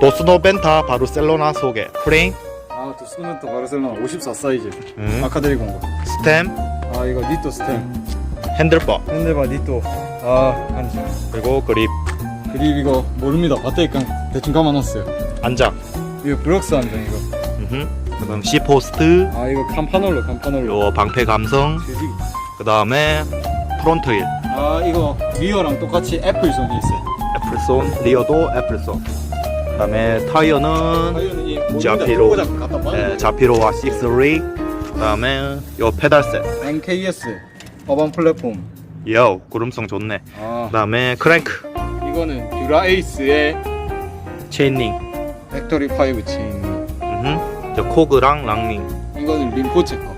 투스노벤타 바르셀로나 소개 프레임 아 두스노멘토 바르셀로나 54 사이즈. 음, 아카데미 공고 스템? 아 이거 니토 스템. 핸들바. 핸들바 니토 아한 그리고 그립. 그립 이거 모릅니다. 그냥 대충 감아놨어요. 안장 이거 브럭스 안정 이거. 음흠. 그다음 C 포스트. 아 이거 캄파놀로 캄파놀로. 요 방패 감성. 돼지? 그 다음에 프론트 휠아 이거 리어랑 똑같이 애플 손이 있어요. 애플손 리어도 애플손 그 다음에 타이어는 자피로. 봐 네, 자피로와 6리. 그 다음에 요 페달셋. NKS 어반 플랫폼. 요 구름성 좋네. 아. 그 다음에 크랭크. 이거는 듀라에이스의 체인링. 팩토리 5 체인. 저 코그랑 랑링. 이거는 림포체 거